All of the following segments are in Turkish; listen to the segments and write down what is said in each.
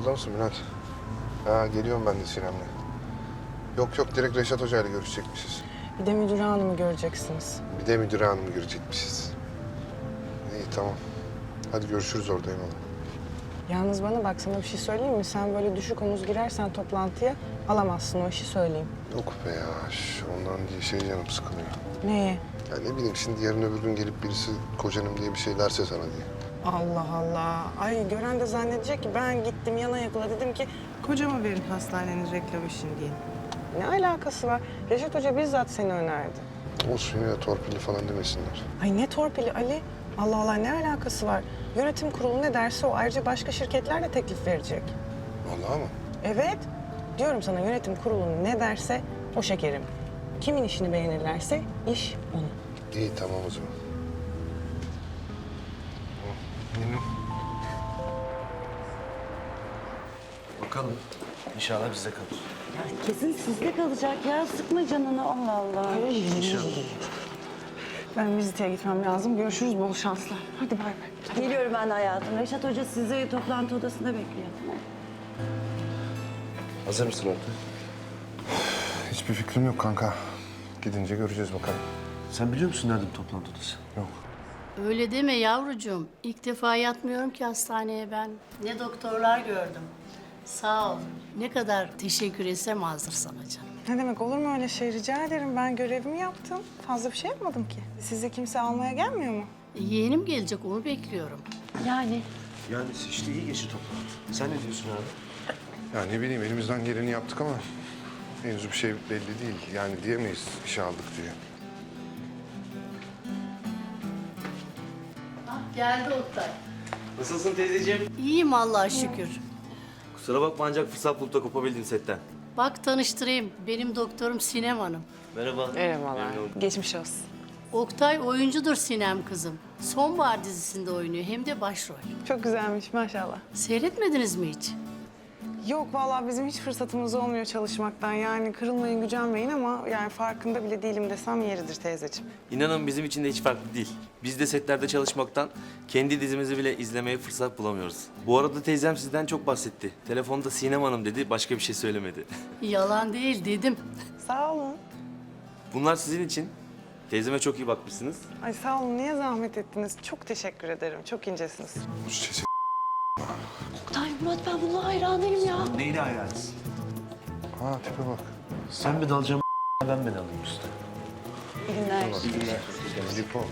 Yolda mısın Bülent? Ha geliyorum ben de Sinem'le. Yok yok direkt Reşat Hoca ile görüşecekmişiz. Bir de müdür hanımı göreceksiniz. Bir de müdür hanımı görecekmişiz. İyi tamam. Hadi görüşürüz orada eyvallah. Yalnız bana bak sana bir şey söyleyeyim mi? Sen böyle düşük omuz girersen toplantıya alamazsın o işi söyleyeyim. Yok be ya. şş, ondan diye şey canım sıkılıyor. Neye? Ya ne bileyim şimdi yarın öbür gün gelip birisi kocanım diye bir şey derse sana diye. Allah Allah. Ay gören de zannedecek ki ben gittim yana yakıla dedim ki kocama verin hastanenin reklam işini diye. Ne alakası var? Reşat Hoca bizzat seni önerdi. Olsun ya torpilli falan demesinler. Ay ne torpili Ali? Allah Allah ne alakası var? Yönetim kurulu ne derse o ayrıca başka şirketler de teklif verecek. Vallahi mı? Evet. Diyorum sana yönetim kurulu ne derse o şekerim. Kimin işini beğenirlerse iş onun. İyi tamam o zaman. Yine. Bakalım. İnşallah bizde kalır. Ya kesin sizde kalacak ya. Sıkma canını Allah Allah. Ben viziteye gitmem lazım. Görüşürüz bol şanslar. Hadi bay bay. Geliyorum ben de hayatım. Reşat Hoca sizi toplantı odasında bekliyor. Hazır mısın Orkun? Hiçbir fikrim yok kanka. Gidince göreceğiz bakalım. Sen biliyor musun nerede bu toplantı odası? Yok. Öyle deme yavrucuğum. İlk defa yatmıyorum ki hastaneye ben. Ne doktorlar gördüm. Sağ ol. Ne kadar teşekkür etsem azdır sana canım. Ne demek olur mu öyle şey? Rica ederim. Ben görevimi yaptım. Fazla bir şey yapmadım ki. Sizi kimse almaya gelmiyor mu? E, Yeğenim gelecek onu bekliyorum. Yani Yani işte iyi geçti toplantı. Sen ne diyorsun abi? Ya ne bileyim elimizden geleni yaptık ama henüz bir şey belli değil. Yani diyemeyiz işe aldık diye. Geldi Oktay. Nasılsın teyzeciğim? İyiyim Allah'a şükür. Kusura bakma ancak fırsat bulup da kopabildim setten. Bak tanıştırayım. Benim doktorum Sinem Hanım. Merhaba. Memnun oldum. Geçmiş olsun. Oktay oyuncudur Sinem kızım. Sonbahar dizisinde oynuyor hem de başrol. Çok güzelmiş maşallah. Seyretmediniz mi hiç? Yok vallahi bizim hiç fırsatımız olmuyor çalışmaktan. Yani kırılmayın gücenmeyin ama yani farkında bile değilim desem yeridir teyzeciğim. İnanın bizim için de hiç farklı değil. Biz de setlerde çalışmaktan kendi dizimizi bile izlemeye fırsat bulamıyoruz. Bu arada teyzem sizden çok bahsetti. Telefonda Sinem Hanım dedi, başka bir şey söylemedi. Yalan değil dedim. Sağ olun. Bunlar sizin için. Teyzeme çok iyi bakmışsınız. Ay sağ olun. Niye zahmet ettiniz? Çok teşekkür ederim. Çok incesiniz. Bu Oktay Murat ben buna hayranıyım ya. Neyine hayranız? Ha tipe bak. Sen mi dalacaksın ben mi dalayım usta? İyi günler. Lipo.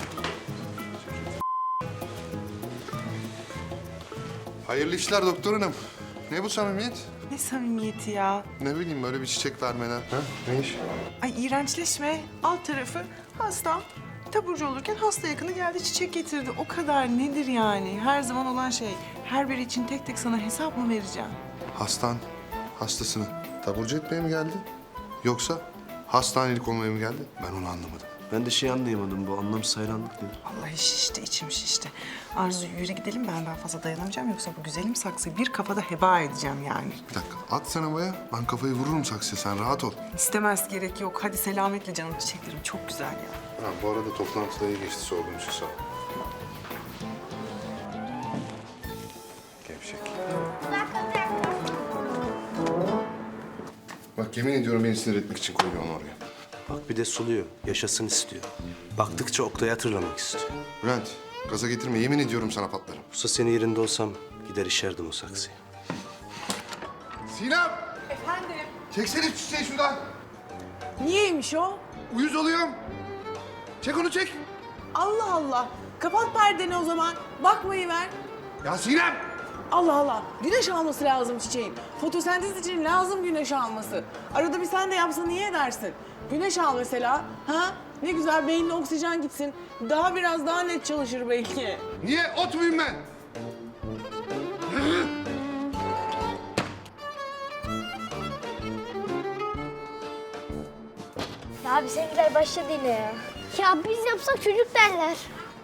Hayırlı işler doktor hanım. Ne bu samimiyet? Ne samimiyeti ya. Ne bileyim böyle bir çiçek vermeler. Ha? Ne iş? Ay iğrençleşme. Alt tarafı hasta. Taburcu olurken hasta yakını geldi çiçek getirdi. O kadar nedir yani? Her zaman olan şey. Her biri için tek tek sana hesap mı vereceğim? Hastan, hastasını taburcu etmeye mi geldi? Yoksa hastanelik olmaya mı geldi? Ben onu anlamadım. Ben de şey anlayamadım bu anlamsız hayranlık nedir? Vallahi şişti, içim şişti. Arzu yürü gidelim ben daha fazla dayanamayacağım. Yoksa bu güzelim saksıyı bir kafada heba edeceğim yani. Bir dakika at sen havaya. Ben kafayı vururum saksıya sen rahat ol. İstemez gerek yok. Hadi selametle canım çiçeklerim. Çok güzel ya. Ha, bu arada toplantıda iyi geçti sorduğun için sağ ol. Yemin ediyorum beni sinir etmek için koyuyor onu oraya. Bak bir de suluyor. Yaşasın istiyor. Baktıkça Oktay'ı hatırlamak istiyor. Bülent, gaza getirme. Yemin ediyorum sana patlarım. Usta senin yerinde olsam gider işerdim o saksıyı. Sinem! Efendim? Çeksene şu şuradan. Niyeymiş o? Uyuz oluyorum. Çek onu çek. Allah Allah. Kapat perdeni o zaman. Bakmayı ver. Ya Sinem! Allah Allah. Güneş alması lazım çiçeğin. Fotosentez için lazım güneş alması. Arada bir sen de yapsan iyi edersin. Güneş al mesela. Ha? Ne güzel beynine oksijen gitsin. Daha biraz daha net çalışır belki. Niye ot muyum ben? Ya bizimkiler başladı yine ya. Ya biz yapsak çocuk derler.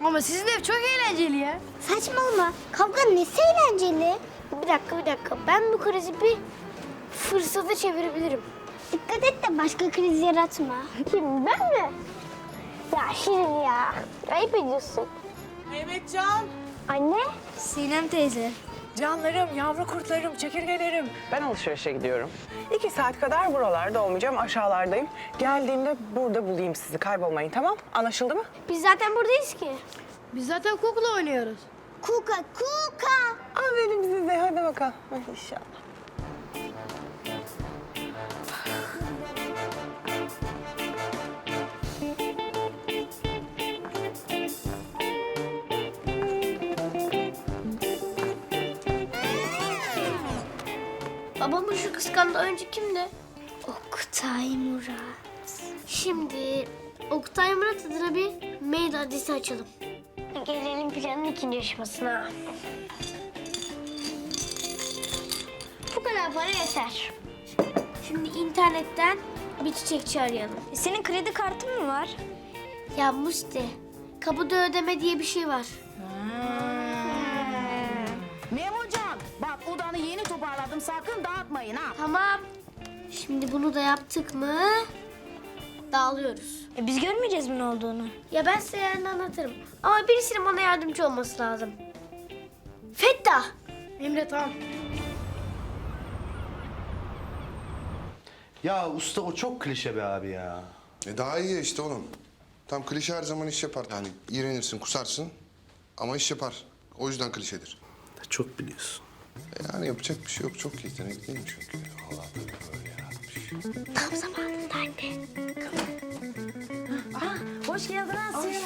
Ama sizin ev çok eğlenceli ya. Saçmalama. Kavga nesi eğlenceli? Bir dakika bir dakika. Ben bu krizi bir fırsata çevirebilirim. Dikkat et de başka kriz yaratma. Kim ben mi? Ya Şirin ya. Ayıp ediyorsun. Mehmetcan. Anne. Sinem teyze. Canlarım, yavru kurtlarım, çekirgelerim. Ben alışverişe gidiyorum. İki saat kadar buralarda olmayacağım, aşağılardayım. Geldiğimde burada bulayım sizi, kaybolmayın tamam? Anlaşıldı mı? Biz zaten buradayız ki. Biz zaten kukla oynuyoruz. Kuka, kuka. Aferin size, hadi bakalım. Hadi inşallah. Babamın şu kıskandığı önce kimdi? Oktay Murat. Şimdi Oktay Murat adına bir mail adresi açalım. Gelelim planın ikinci aşamasına. Bu kadar para yeter. Şimdi internetten bir çiçekçi arayalım. Senin kredi kartın mı var? Ya Musti, kapıda ödeme diye bir şey var. Memocan bak odanı yeni toparladım sakın dağıtmayın ha. Tamam. Şimdi bunu da yaptık mı dağılıyoruz. E biz görmeyeceğiz mi ne olduğunu? Ya ben size yarın anlatırım. Ama birisinin bana yardımcı olması lazım. Fettah. Emre tamam. Ya usta o çok klişe be abi ya. E daha iyi işte oğlum. Tam klişe her zaman iş yapar. Yani iğrenirsin, kusarsın ama iş yapar. O yüzden klişedir. Çok biliyorsun. Yani yapacak bir şey yok. Çok yetenekliyim çünkü. Allah tabii böyle yaratmış. Tam zamanında anne. Hoş geldin Asiye.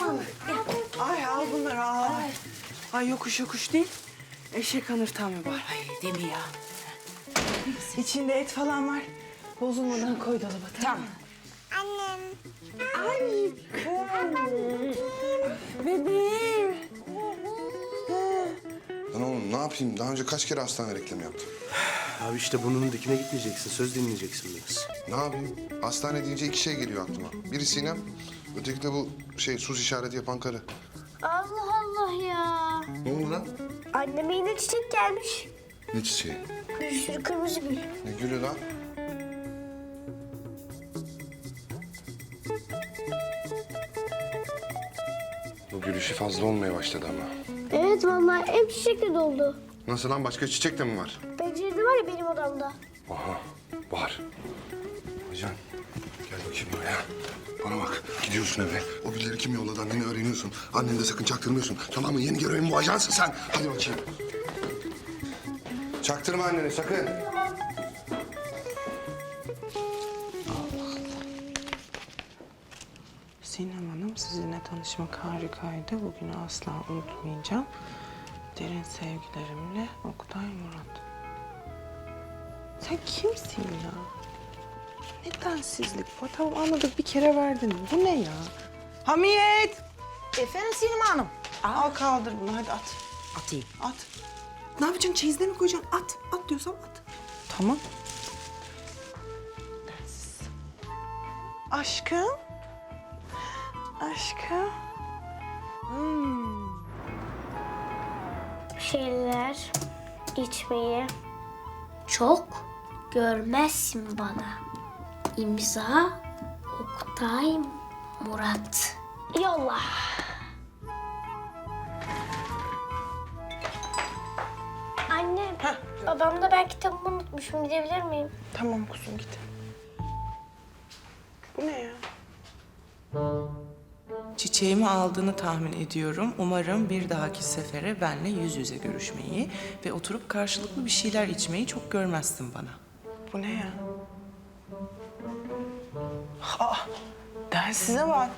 Ay al bunları al. Ay yokuş yokuş değil. Eşek anırtan mı var? Ay değil mi ya? İçinde et falan var. Bozulmadan koy dolaba tamam mı? Annem. Ay. Bebeğim. Lan oğlum ne yapayım? Daha önce kaç kere hastane reklamı yaptım. Abi işte burnunun dikine gitmeyeceksin. Söz dinleyeceksin biraz. Ne yapayım? Hastane deyince iki şey geliyor aklıma. Biri Sinem, öteki de bu şey sus işareti yapan karı. Allah Allah ya. Ne oldu lan? Anneme yine çiçek gelmiş. Ne çiçeği? Bir sürü kırmızı gül. Ne gülü lan? Bu gülüşü fazla olmaya başladı ama. Evet vallahi ev çiçekle doldu. Nasıl lan? Başka çiçek de mi var? Pencerede var ya benim odamda. Aha, var. Ajan, gel bakayım buraya. Bana bak, gidiyorsun eve. O gülleri kim yolladı anneni öğreniyorsun. Anneni de sakın çaktırmıyorsun. Tamam mı? Yeni görevin bu ajansın sen. Hadi bakayım. Çaktırma anneni sakın. Sinem sizinle tanışmak harikaydı. Bugünü asla unutmayacağım. Derin sevgilerimle Oktay Murat. Sen kimsin ya? Ne densizlik bu? Tamam anladık bir kere verdin. Bu ne ya? Hamiyet! Efendim Sinem Hanım. Al kaldır bunu hadi at. Atayım. At. Ne yapacaksın? Çeyizde mi koyacaksın? At. At diyorsam at. Tamam. Aşkım. Aşkım. Hmm. şeyler içmeyi çok görmezsin bana. İmza Oktay Murat. Yolla. Anne, babamda ben kitabımı unutmuşum. Gidebilir miyim? Tamam kuzum git. Bu ne ya? Çiçeğimi aldığını tahmin ediyorum. Umarım bir dahaki sefere benle yüz yüze görüşmeyi ve oturup karşılıklı bir şeyler içmeyi çok görmezsin bana. Bu ne ya? Aa, densize bak.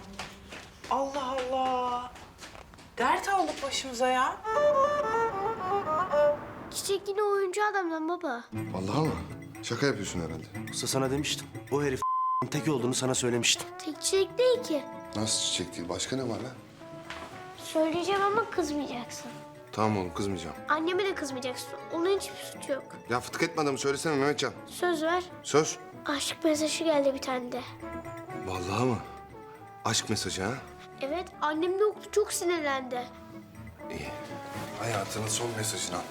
Allah Allah. Dert aldık başımıza ya. Çiçek yine oyuncu adamdan baba. Vallahi mı? Şaka yapıyorsun herhalde. Usta sana demiştim. O herif tek olduğunu sana söylemiştim. Tek çiçek değil ki. Nasıl çiçek değil? Başka ne var lan? Söyleyeceğim ama kızmayacaksın. Tamam oğlum kızmayacağım. Anneme de kızmayacaksın. Onun hiçbir suçu yok. Ya fıtık etme adamı söylesene Mehmetcan. Söz ver. Söz. Aşk mesajı geldi bir tane de. Vallahi mı? Aşk mesajı ha? Evet, annem de okudu çok sinirlendi. İyi. Hayatının son mesajını al.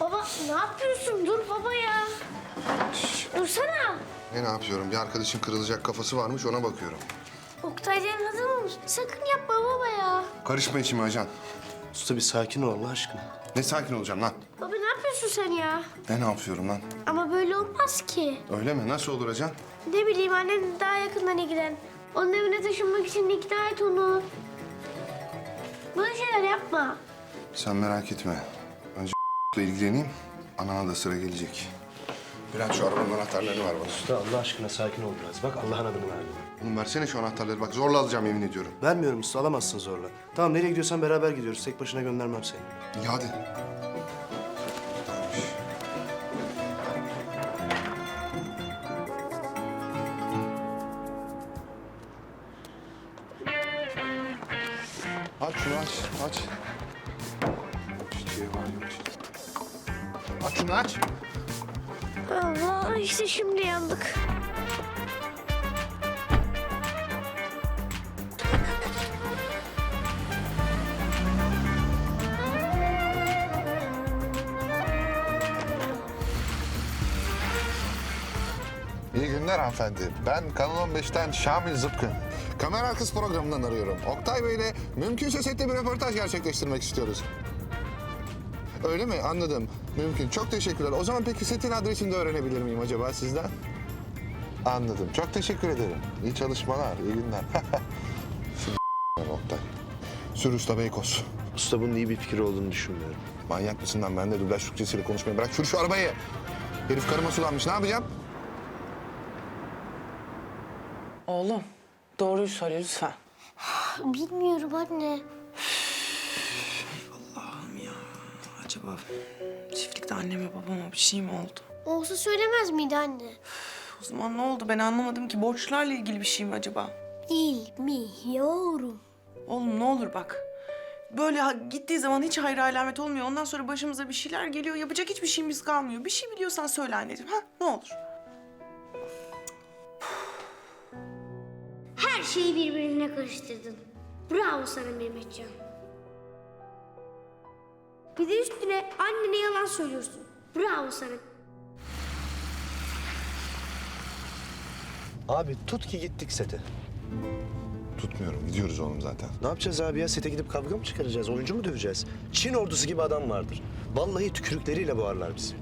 Baba ne yapıyorsun? Dur baba ya. Dursana. Ne ne yapıyorum? Bir arkadaşın kırılacak kafası varmış ona bakıyorum. Oktay'dan hazır mı? Sakın yapma baba ya. Karışma içime ajan. Usta bir sakin ol Allah aşkına. Ne sakin olacağım lan? Baba ne yapıyorsun sen ya? Ne ne yapıyorum lan? Ama böyle olmaz ki. Öyle mi? Nasıl olur Acan? Ne bileyim annen daha yakından ilgilen. Onun evine taşınmak için ikna et onu. Böyle şeyler yapma. Sen merak etme. Önce ile ilgileneyim. Anana da sıra gelecek. Bülent şu arabanın anahtarlarını ver bana. Usta Allah aşkına sakin ol biraz. Bak Allah'ın adını verdim. Oğlum versene şu anahtarları. Bak zorla alacağım yemin ediyorum. Vermiyorum usta alamazsın zorla. Tamam nereye gidiyorsan beraber gidiyoruz. Tek başına göndermem seni. İyi hadi. Aç şunu aç, aç. Var yok çiçeği. Aç şunu aç. Allah işte şimdi yandık. İyi günler hanımefendi. Ben Kanal 15'ten Şamil Zıpkın. Kamera arkası programından arıyorum. Oktay Bey'le mümkünse sette bir röportaj gerçekleştirmek istiyoruz. Öyle mi? Anladım. Mümkün. Çok teşekkürler. O zaman peki setin adresini de öğrenebilir miyim acaba sizden? Anladım. Çok teşekkür ederim. İyi çalışmalar, iyi günler. Şimdi Oktay. Sür Usta Beykoz. Usta bunun iyi bir fikir olduğunu düşünmüyorum. Manyak mısın lan? Ben de dublaj Türkçesiyle konuşmayı bırak. Sür şu arabayı. Herif karıma sulanmış. Ne yapacağım? Oğlum doğruyu söyle lütfen. Bilmiyorum anne. Acaba çiftlikte anneme babama bir şey mi oldu? Olsa söylemez miydi anne? O zaman ne oldu ben anlamadım ki. Borçlarla ilgili bir şey mi acaba? Bilmiyorum. Oğlum ne olur bak. Böyle ha- gittiği zaman hiç hayır alamet olmuyor. Ondan sonra başımıza bir şeyler geliyor. Yapacak hiçbir şeyimiz kalmıyor. Bir şey biliyorsan söyle anneciğim. Ha ne olur. Her şeyi birbirine karıştırdın. Bravo sana Mehmetcan. Bir de üstüne annene yalan söylüyorsun. Bravo sana. Abi tut ki gittik sete. Tutmuyorum. Gidiyoruz oğlum zaten. Ne yapacağız abi ya? Sete gidip kavga mı çıkaracağız? Oyuncu mu döveceğiz? Çin ordusu gibi adam vardır. Vallahi tükürükleriyle boğarlar bizi.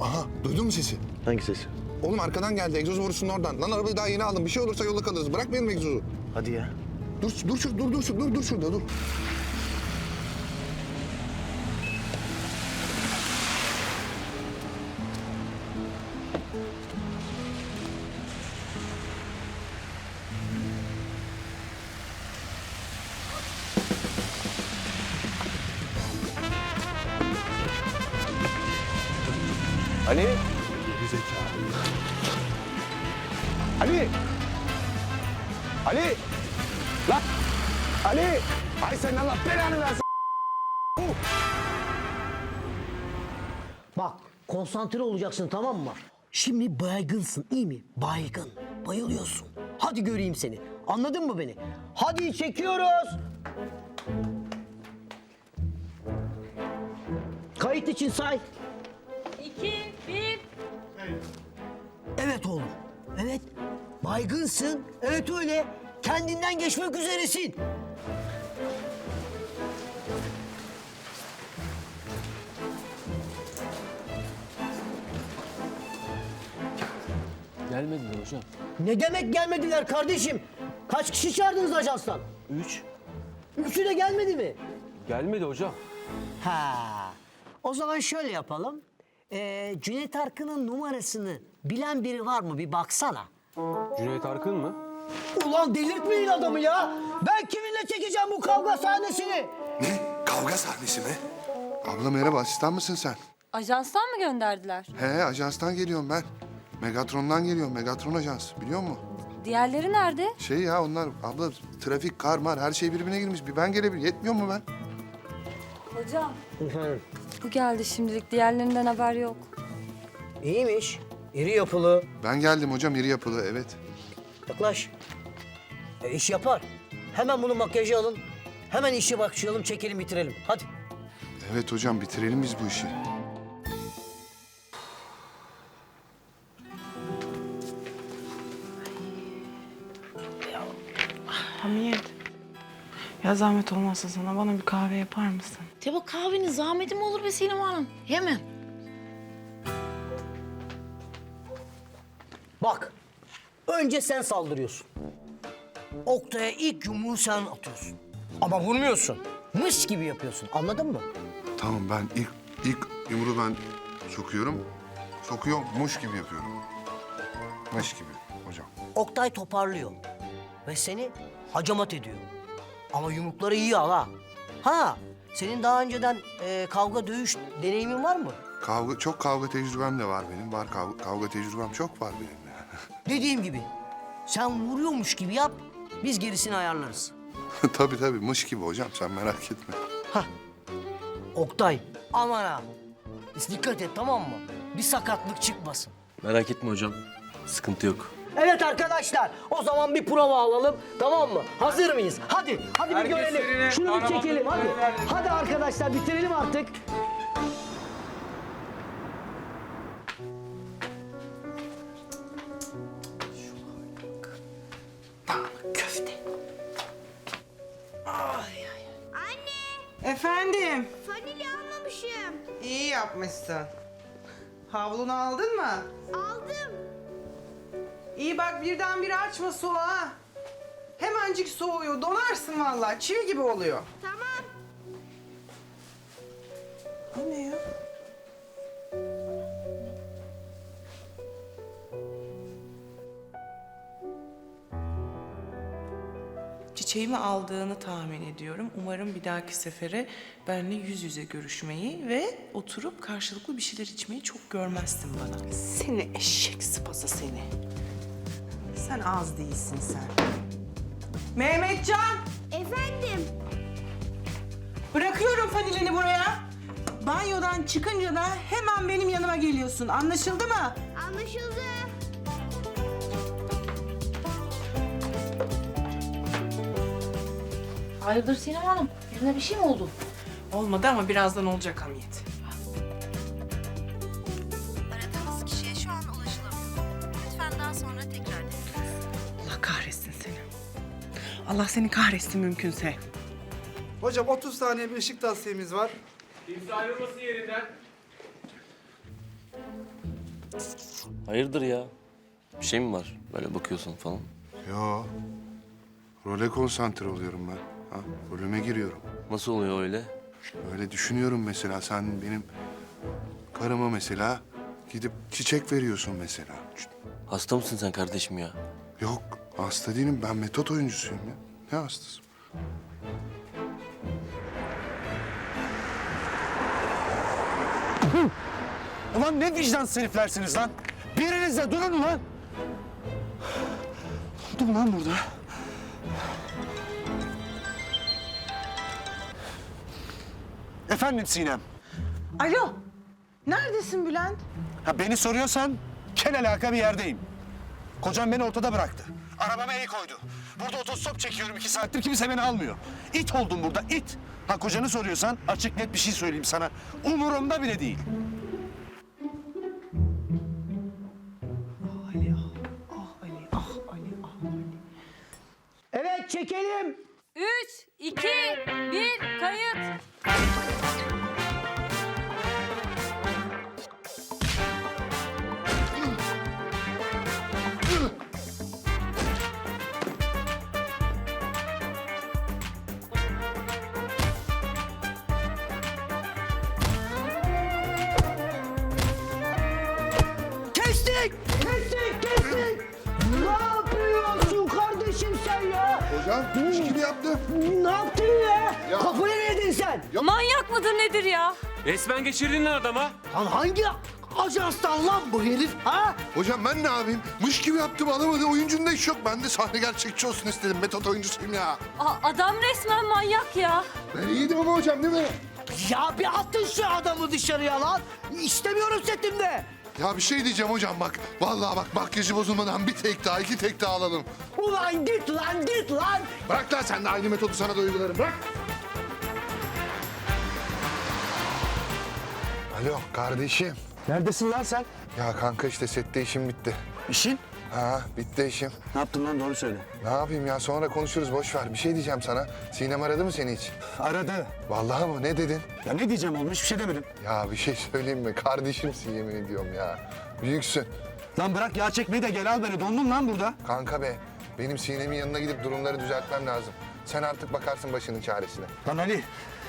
Aha duydun mu sesi? Hangi sesi? Oğlum arkadan geldi. Egzoz borusunun oradan. Lan arabayı daha yeni aldım. Bir şey olursa yolda kalırız. Bırak benim egzozu. Hadi ya. Dur dur dur dur şur dur dur şurada dur. Ay sen Allah belanı versin. Bak konsantre olacaksın tamam mı? Şimdi baygınsın iyi mi? Baygın. Bayılıyorsun. Hadi göreyim seni. Anladın mı beni? Hadi çekiyoruz. Kayıt için say. İki, bir. Evet oğlum. Evet. Baygınsın. Evet öyle. Kendinden geçmek üzeresin. Gelmediler hocam. Ne demek gelmediler kardeşim? Kaç kişi çağırdınız ajanstan? Üç. Üçü de gelmedi mi? Gelmedi hocam. Ha. O zaman şöyle yapalım. Ee, Cüneyt Arkın'ın numarasını bilen biri var mı? Bir baksana. Cüneyt Arkın mı? Ulan delirtmeyin adamı ya. Ben kiminle çekeceğim bu kavga sahnesini? Ne? Kavga sahnesi mi? Abla merhaba. Asistan mısın sen? Ajanstan mı gönderdiler? He ajanstan geliyorum ben. Megatron'dan geliyorum. Megatron Ajans. Biliyor musun? Diğerleri nerede? Şey ya onlar abla trafik, kar, mar her şey birbirine girmiş. Bir ben gelebilirim. Yetmiyor mu ben? Hocam. Bu geldi şimdilik. Diğerlerinden haber yok. İyiymiş. İri yapılı. Ben geldim hocam iri yapılı evet. Yaklaş. E, iş yapar. Hemen bunu makyajı alın. Hemen işe başlayalım, çekelim, bitirelim. Hadi. Evet hocam bitirelim biz bu işi. Ya zahmet olmazsa sana bana bir kahve yapar mısın? Bak kahvenin zahmeti mi olur be Sinem Hanım? Hemen. Bak. Önce sen saldırıyorsun. Oktay'a ilk yumruğu sen atıyorsun. Ama vurmuyorsun. Mış gibi yapıyorsun. Anladın mı? Tamam ben ilk ilk yumruğu ben sokuyorum. Sokuyormuş gibi yapıyorum. Mış gibi hocam. Oktay toparlıyor. Ve seni hacamat ediyor. Ama yumrukları iyi al ha. Ha, senin daha önceden e, kavga dövüş deneyimin var mı? Kavga, çok kavga tecrübem de var benim. Var kavga, kavga tecrübem çok var benim. Dediğim gibi. Sen vuruyormuş gibi yap. Biz gerisini ayarlarız. tabii tabii mış gibi hocam sen merak etme. Oktay, aman ha. Dikkat et tamam mı? Bir sakatlık çıkmasın. Merak etme hocam. Sıkıntı yok. Evet arkadaşlar, o zaman bir prova alalım, tamam mı? Hazır mıyız? Hadi, hadi bir görelim. Şunu bir çekelim, hadi. Hadi arkadaşlar, bitirelim artık. Efendim? Vanilya almamışım. İyi yapmışsın. Havlunu aldın mı? Aldım. İyi bak birdenbire açma soğuğu ha. Hemencik soğuyor. Donarsın vallahi. Çivi gibi oluyor. Tamam. O ne ya? Çiçeğimi aldığını tahmin ediyorum. Umarım bir dahaki sefere benimle yüz yüze görüşmeyi ve oturup karşılıklı bir şeyler içmeyi çok görmezsin bana. Seni eşek sıpası seni. Sen az değilsin sen. Mehmetcan! Efendim. Bırakıyorum fanilini buraya. Banyodan çıkınca da hemen benim yanıma geliyorsun. Anlaşıldı mı? Anlaşıldı. Hayırdır Sinem Hanım? Birine bir şey mi oldu? Olmadı ama birazdan olacak Hamiyet. Allah seni kahretsin mümkünse. Hocam 30 saniye bir ışık tavsiyemiz var. Hayırdır ya? Bir şey mi var? Böyle bakıyorsun falan. Yo. Role konsantre oluyorum ben. Ha, rolüme giriyorum. Nasıl oluyor öyle? Öyle düşünüyorum mesela sen benim karıma mesela gidip çiçek veriyorsun mesela. Hasta mısın sen kardeşim ya? Yok hasta değilim ben metot oyuncusuyum ya. Ne hastası? Ulan ne vicdansız heriflersiniz lan? Biriniz de durun lan. Ne oldu lan burada? Efendim Sinem. Alo. Neredesin Bülent? Ha beni soruyorsan kel alaka bir yerdeyim. Kocam beni ortada bıraktı. Arabama el koydu. Burada otostop çekiyorum iki saattir kimse beni almıyor. İt oldum burada it. Ha kocanı soruyorsan açık net bir şey söyleyeyim sana. Umurumda bile değil. Ali ah. Ah Ali ah Ali ah Ali. Evet, çekelim. Üç, iki, bir, kayıt. Resmen geçirdin lan adama. Lan hangi ajanstan lan bu herif ha? Hocam ben ne yapayım? Mış gibi yaptım alamadı. Oyuncunda iş yok. Ben de sahne gerçekçi olsun istedim. Metot oyuncusuyum ya. A- adam resmen manyak ya. Ben iyiydim ama hocam değil mi? Ya bir attın şu adamı dışarıya lan. İstemiyorum setimde. Ya bir şey diyeceğim hocam bak. Vallahi bak makyajı bozulmadan bir tek daha, iki tek daha alalım. Ulan git lan git lan. Bırak lan sen de aynı metodu sana da uygularım. Bırak. Alo kardeşim. Neredesin lan sen? Ya kanka işte sette işim bitti. İşin? Ha bitti işim. Ne yaptın lan doğru söyle. Ne yapayım ya sonra konuşuruz boş ver. Bir şey diyeceğim sana. Sinem aradı mı seni hiç? Aradı. Vallahi mı ne dedin? Ya ne diyeceğim oğlum hiçbir şey demedim. Ya bir şey söyleyeyim mi? Kardeşimsin yemin ediyorum ya. Büyüksün. Lan bırak yağ çekmeyi de gel al beni. Dondum lan burada. Kanka be benim Sinem'in yanına gidip durumları düzeltmem lazım. Sen artık bakarsın başının çaresine. Lan Ali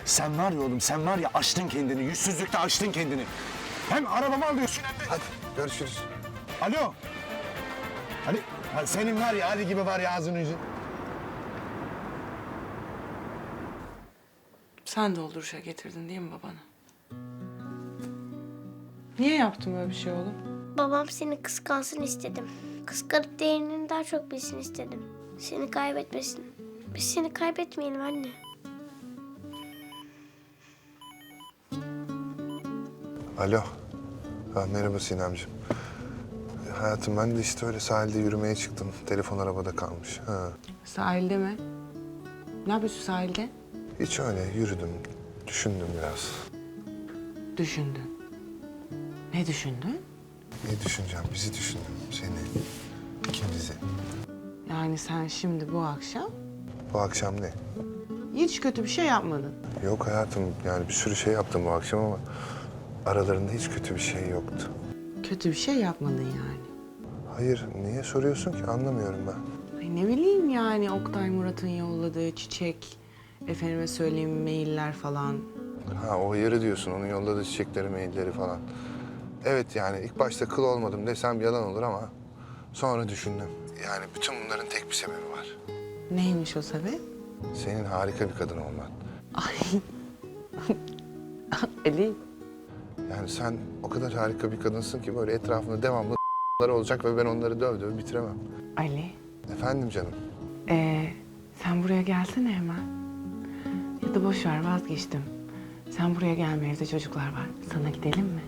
sen var ya oğlum sen var ya açtın kendini. Yüzsüzlükte açtın kendini. Hem arabamı alıyorsun hem de... Hadi görüşürüz. Alo. Ali ha senin var ya Ali gibi var ya ağzın yüzün. Sen dolduruşa getirdin değil mi babana? Niye yaptın böyle bir şey oğlum? Babam seni kıskansın istedim. Kıskanıp değerini daha çok bilsin istedim. Seni kaybetmesin. Biz seni kaybetmeyelim anne. Alo. Ha, merhaba Sinemciğim. Hayatım ben de işte öyle sahilde yürümeye çıktım. Telefon arabada kalmış. Ha. Sahilde mi? Ne yapıyorsun sahilde? Hiç öyle yürüdüm. Düşündüm biraz. Düşündün. Ne düşündün? Ne düşüneceğim? Bizi düşündüm. Seni. İkimizi. Yani sen şimdi bu akşam Bu akşam ne? hiç kötü bir şey yapmadın. Yok hayatım yani bir sürü şey yaptım bu akşam ama aralarında hiç kötü bir şey yoktu. Kötü bir şey yapmadın yani. Hayır niye soruyorsun ki anlamıyorum ben. Ay ne bileyim yani Oktay Murat'ın yolladığı çiçek, efendime söyleyeyim mailler falan. Ha o yarı diyorsun onun yolladığı çiçekleri mailleri falan. Evet yani ilk başta kıl olmadım desem yalan olur ama sonra düşündüm. Yani bütün bunların tek bir sebebi var. Neymiş o sebep? Senin harika bir kadın olman. Ay. Ali. Yani sen o kadar harika bir kadınsın ki böyle etrafında devamlı olacak ve ben onları döv döv bitiremem. Ali. Efendim canım. Ee, sen buraya gelsene hemen. Ya da boş ver vazgeçtim. Sen buraya gelme evde çocuklar var. Sana gidelim mi?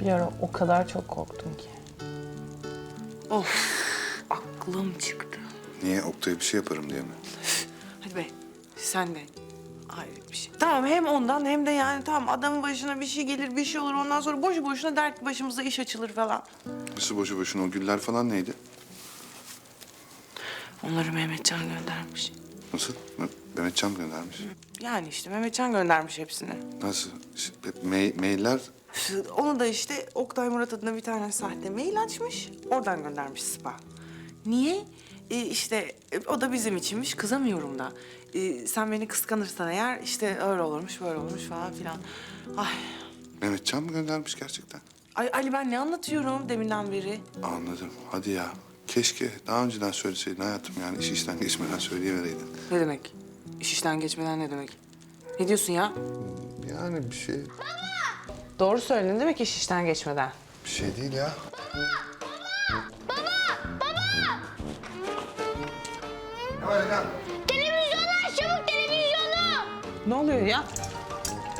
Bir ara o kadar çok korktum ki. Of aklım çıktı. Niye Oktay'a bir şey yaparım diye mi? Hadi be sen de. Hayret bir şey. Tamam hem ondan hem de yani tamam adamın başına bir şey gelir bir şey olur ondan sonra boşu boşuna dert başımıza iş açılır falan. Nasıl boşu boşuna o güller falan neydi? Onları Mehmetcan göndermiş. Nasıl? Mehmetcan göndermiş. Yani işte Mehmetcan göndermiş hepsini. Nasıl? mailler Onu da işte Oktay Murat adına bir tane sahte mail açmış. Oradan göndermiş spa. Niye? Ee, işte e, o da bizim içinmiş. Kızamıyorum da. Ee, sen beni kıskanırsan eğer işte öyle olurmuş böyle olurmuş falan filan. Ay, Mehmetcan mı göndermiş gerçekten? ay Ali ben ne anlatıyorum deminden beri? Anladım. Hadi ya. Keşke daha önceden söyleseydin hayatım yani iş işten geçmeden söyleyivereydin. Ne demek? İş işten geçmeden ne demek? Ne diyorsun ya? Yani bir şey, Doğru söyledin değil mi ki iş işten geçmeden? bir şey değil ya. Televizyonu aç çabuk televizyonu. Ne oluyor ya?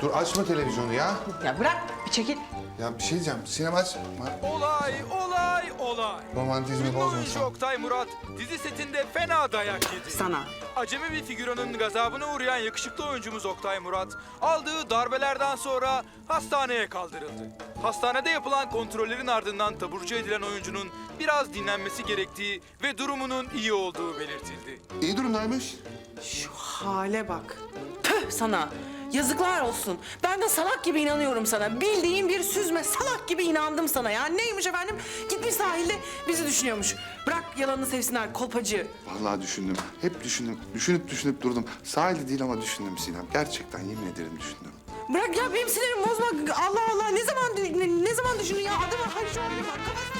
Dur açma televizyonu ya. Ya bırak bir çekil. Ya bir şey diyeceğim. Sinema aç. Olay, olay, olay. Romantizmi Ünlü oyuncu bozmasın. Oktay Murat dizi setinde fena dayak yedi. Sana. Acemi bir figüranın gazabına uğrayan yakışıklı oyuncumuz Oktay Murat aldığı darbelerden sonra hastaneye kaldırıldı. Hastanede yapılan kontrollerin ardından taburcu edilen oyuncunun biraz dinlenmesi gerektiği ve durumunun iyi olduğu belirtildi. İyi durumdaymış. Şu hale bak. Tüh sana. Yazıklar olsun. Ben de salak gibi inanıyorum sana. Bildiğin bir süzme salak gibi inandım sana ya. Neymiş efendim? Gitmiş sahilde bizi düşünüyormuş. Bırak yalanını sevsinler kolpacı. Vallahi düşündüm. Hep düşündüm. Düşünüp düşünüp durdum. Sahilde değil ama düşündüm Sinem. Gerçekten yemin ederim düşündüm. Bırak ya benim sinirimi bozma. Allah Allah ne zaman ne, ne zaman düşündün ya? Adamı hayır şu haline bak. Kafasını